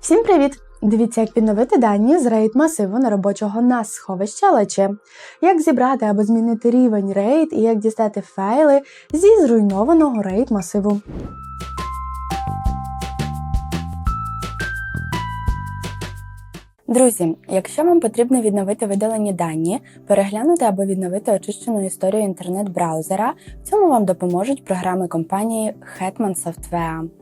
Всім привіт! Дивіться, як підновити дані з RAID масиву на робочого NAS сховища лече, як зібрати або змінити рівень RAID і як дістати файли зі зруйнованого RAID масиву. Друзі, якщо вам потрібно відновити видалені дані, переглянути або відновити очищену історію інтернет-браузера, в цьому вам допоможуть програми компанії Hetman Software.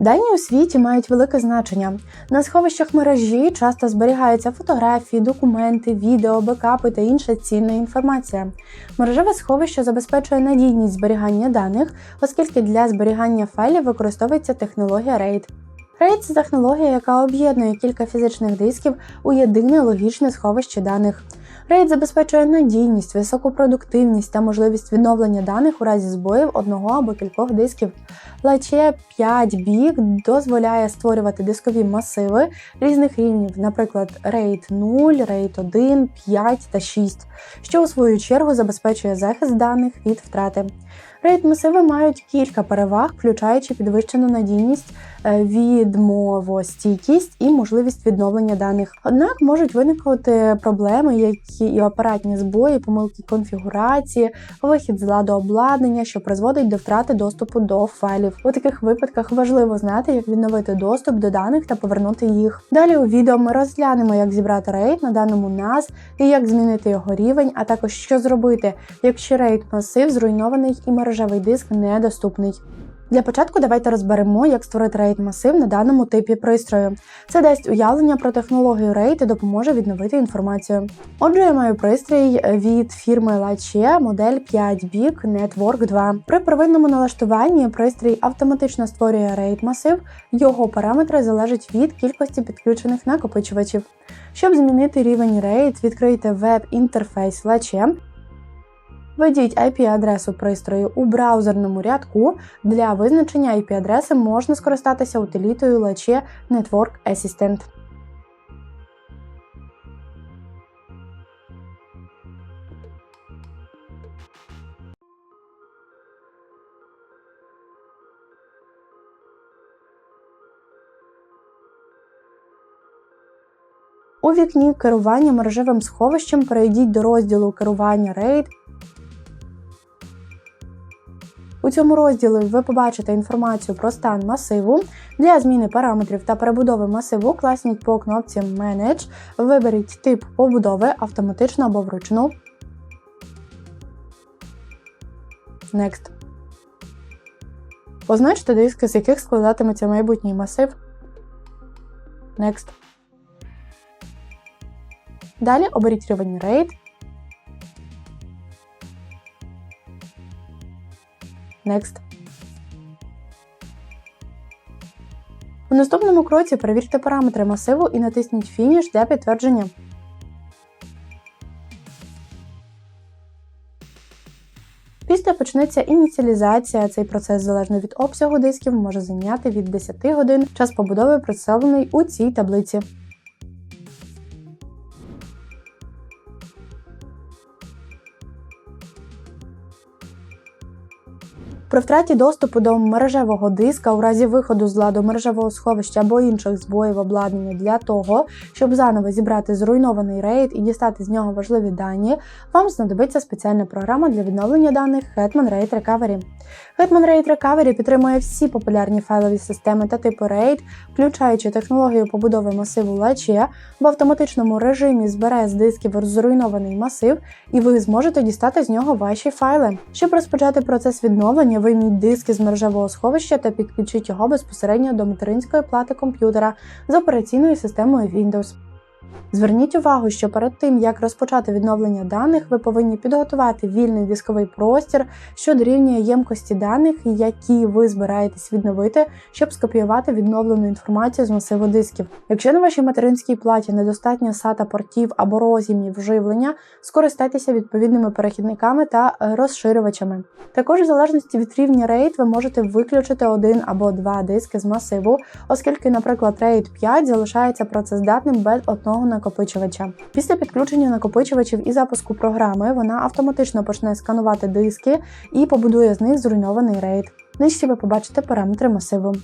Дані у світі мають велике значення. На сховищах мережі часто зберігаються фотографії, документи, відео, бекапи та інша цінна інформація. Мережеве сховище забезпечує надійність зберігання даних, оскільки для зберігання файлів використовується технологія RAID. RAID – це технологія, яка об'єднує кілька фізичних дисків у єдине логічне сховище даних. RAID забезпечує надійність, високу продуктивність та можливість відновлення даних у разі збоїв одного або кількох дисків. Lache 5 big дозволяє створювати дискові масиви різних рівнів, наприклад, RAID 0, RAID 1, 5 та 6, що у свою чергу забезпечує захист даних від втрати. RAID масиви мають кілька переваг, включаючи підвищену надійність, відмовостійкість і можливість відновлення даних. Однак можуть виникнути проблеми, які і апаратні збої, помилки конфігурації, вихід з ладу обладнання, що призводить до втрати доступу до файлів. У таких випадках важливо знати, як відновити доступ до даних та повернути їх. Далі у відео ми розглянемо, як зібрати RAID на даному NAS і як змінити його рівень, а також що зробити, якщо RAID масив зруйнований і мережевий диск недоступний. Для початку давайте розберемо, як створити RAID масив на даному типі пристрою. Це дасть уявлення про технологію RAID і допоможе відновити інформацію. Отже, я маю пристрій від фірми Lache модель 5 Big Network 2. При первинному налаштуванні пристрій автоматично створює RAID масив, його параметри залежать від кількості підключених накопичувачів. Щоб змінити рівень RAID, відкрийте веб-інтерфейс Lache, Введіть IP-адресу пристрою у браузерному рядку. Для визначення IP-адреси можна скористатися утилітою Lache Network Assistant. У вікні керування мережевим сховищем перейдіть до розділу керування RAID у цьому розділі ви побачите інформацію про стан масиву. Для зміни параметрів та перебудови масиву класніть по кнопці Manage, виберіть тип побудови автоматично або вручну. Next. Позначте диски, з яких складатиметься майбутній масив. Next. Далі оберіть рівень RAID. Next. У наступному кроці перевірте параметри масиву і натисніть Фініш для підтвердження. Після почнеться ініціалізація. Цей процес залежно від обсягу дисків може зайняти від 10 годин. Час побудови представлений у цій таблиці. При втраті доступу до мережевого диска у разі виходу з ладу мережевого сховища або інших збоїв обладнання для того, щоб заново зібрати зруйнований рейд і дістати з нього важливі дані, вам знадобиться спеціальна програма для відновлення даних Hetman RAID Recovery. Hetman RAID Recovery підтримує всі популярні файлові системи та типи RAID, включаючи технологію побудови масиву Lache, в автоматичному режимі збере з дисків зруйнований масив, і ви зможете дістати з нього ваші файли. Щоб розпочати процес відновлення, вийміть диски з мережевого сховища та підключіть його безпосередньо до материнської плати комп'ютера з операційною системою Windows. Зверніть увагу, що перед тим як розпочати відновлення даних, ви повинні підготувати вільний дисковий простір, що дорівнює ємкості даних, які ви збираєтесь відновити, щоб скопіювати відновлену інформацію з масиву дисків. Якщо на вашій материнській платі недостатньо SATA портів або розімів живлення, скористайтеся відповідними перехідниками та розширювачами. Також, в залежності від рівня RAID, ви можете виключити один або два диски з масиву, оскільки, наприклад, RAID 5 залишається працездатним без одного накопичувача. Після підключення накопичувачів і запуску програми вона автоматично почне сканувати диски і побудує з них зруйнований RAID. Нижче ви побачите параметри масиву.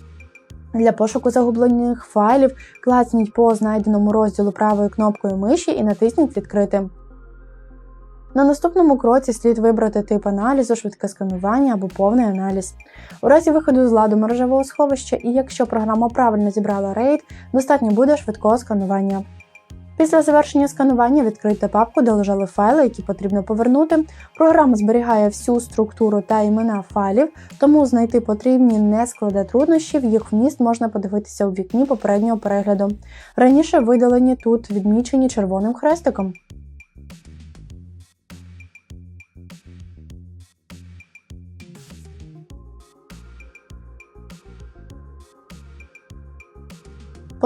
Для пошуку загублених файлів клацніть по знайденому розділу правою кнопкою миші і натисніть Відкрити. На наступному кроці слід вибрати тип аналізу, швидке сканування або повний аналіз. У разі виходу з ладу мережевого сховища, і якщо програма правильно зібрала RAID, достатньо буде швидкого сканування. Після завершення сканування відкрийте папку, де лежали файли, які потрібно повернути. Програма зберігає всю структуру та імена файлів, тому знайти потрібні не складе труднощів, їх вміст можна подивитися у вікні попереднього перегляду. Раніше видалені тут відмічені червоним хрестиком.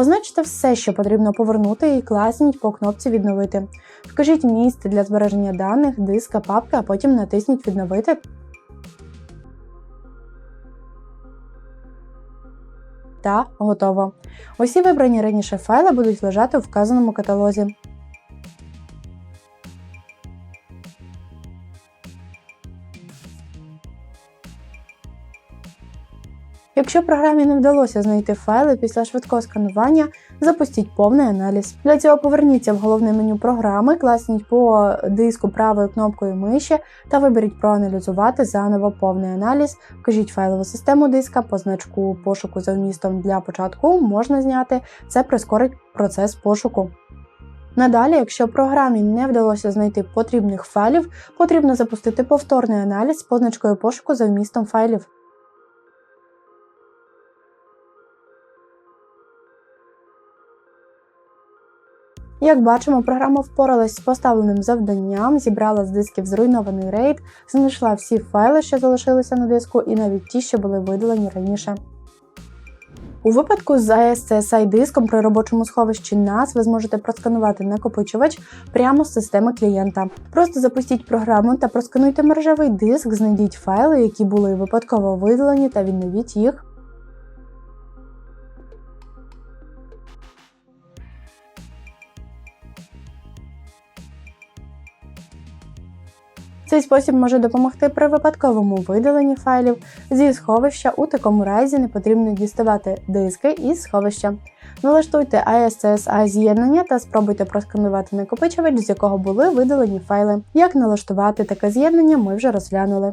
Позначте все, що потрібно повернути, і класніть по кнопці Відновити. Вкажіть місце для збереження даних, диска, папки, а потім натисніть Відновити. Та готово. Усі вибрані раніше файли будуть лежати у вказаному каталозі. Якщо програмі не вдалося знайти файли після швидкого сканування, запустіть повний аналіз. Для цього поверніться в головне меню програми, класніть по диску правою кнопкою миші та виберіть проаналізувати заново повний аналіз. Вкажіть файлову систему диска, по значку пошуку за вмістом для початку можна зняти. Це прискорить процес пошуку. Надалі, якщо програмі не вдалося знайти потрібних файлів, потрібно запустити повторний аналіз з позначкою пошуку за вмістом файлів. Як бачимо, програма впоралась з поставленим завданням, зібрала з дисків зруйнований RAID, знайшла всі файли, що залишилися на диску, і навіть ті, що були видалені раніше. У випадку з ASCSI диском при робочому сховищі NAS ви зможете просканувати накопичувач прямо з системи клієнта. Просто запустіть програму та проскануйте мережевий диск, знайдіть файли, які були випадково видалені, та відновіть їх. Цей спосіб може допомогти при випадковому видаленні файлів зі сховища. У такому разі не потрібно діставати диски із сховища. Налаштуйте ASCSI з'єднання та спробуйте просканувати накопичувач, з якого були видалені файли. Як налаштувати таке з'єднання, ми вже розглянули.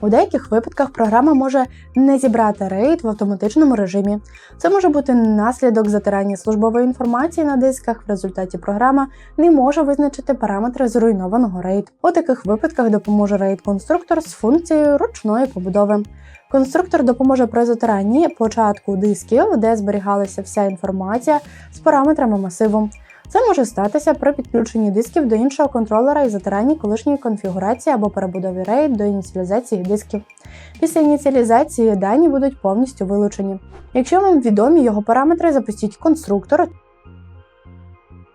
У деяких випадках програма може не зібрати RAID в автоматичному режимі. Це може бути наслідок затирання службової інформації на дисках. В результаті програма не може визначити параметри зруйнованого RAID. У таких випадках допоможе RAID конструктор з функцією ручної побудови. Конструктор допоможе при затиранні початку дисків, де зберігалася вся інформація з параметрами масиву. Це може статися при підключенні дисків до іншого контролера і затиранні колишньої конфігурації або перебудові RAID до ініціалізації дисків. Після ініціалізації дані будуть повністю вилучені. Якщо вам відомі його параметри, запустіть конструктор.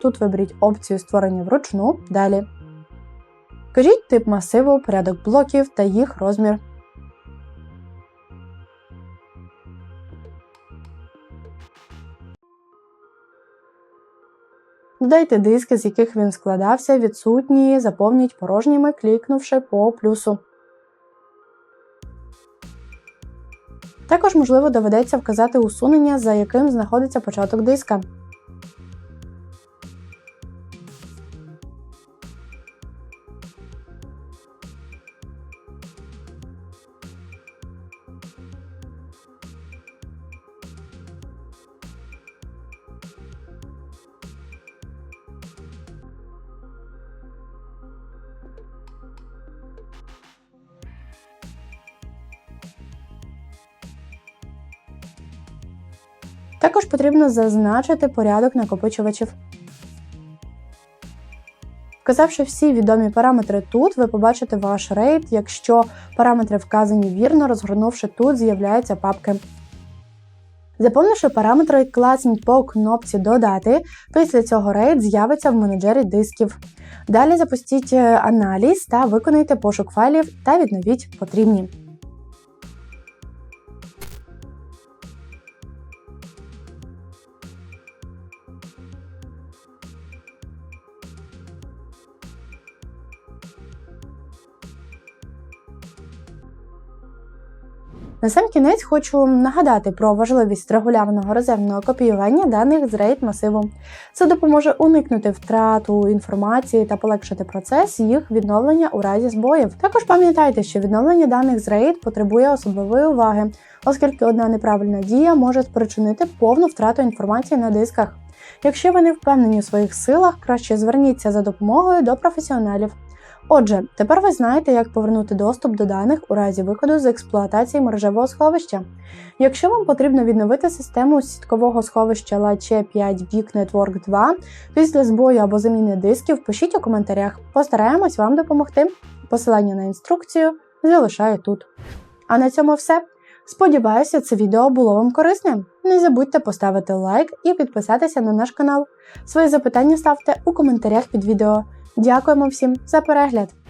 Тут виберіть опцію створення вручну. Далі. Вкажіть тип масиву, порядок блоків та їх розмір. Додайте диски, з яких він складався, відсутні, заповніть порожніми, клікнувши по плюсу. Також, можливо, доведеться вказати усунення, за яким знаходиться початок диска. Також потрібно зазначити порядок накопичувачів. Вказавши всі відомі параметри тут, ви побачите ваш рейд. Якщо параметри вказані вірно, розгорнувши тут, з'являються папки. Заповнивши параметри, класніть по кнопці Додати. Після цього рейд з'явиться в менеджері дисків. Далі запустіть е, аналіз та виконайте пошук файлів та відновіть потрібні. На сам кінець хочу нагадати про важливість регулярного резервного копіювання даних з RAID масиву. Це допоможе уникнути втрату інформації та полегшити процес їх відновлення у разі збоїв. Також пам'ятайте, що відновлення даних з RAID потребує особливої уваги, оскільки одна неправильна дія може спричинити повну втрату інформації на дисках. Якщо ви не впевнені у своїх силах, краще зверніться за допомогою до професіоналів. Отже, тепер ви знаєте, як повернути доступ до даних у разі виходу з експлуатації мережевого сховища. Якщо вам потрібно відновити систему сіткового сховища LACE 5 Geek Network 2 після збою або заміни дисків, пишіть у коментарях. Постараємось вам допомогти. Посилання на інструкцію залишаю тут. А на цьому все. Сподіваюся, це відео було вам корисним. Не забудьте поставити лайк і підписатися на наш канал. Свої запитання ставте у коментарях під відео. Дякуємо всім за перегляд!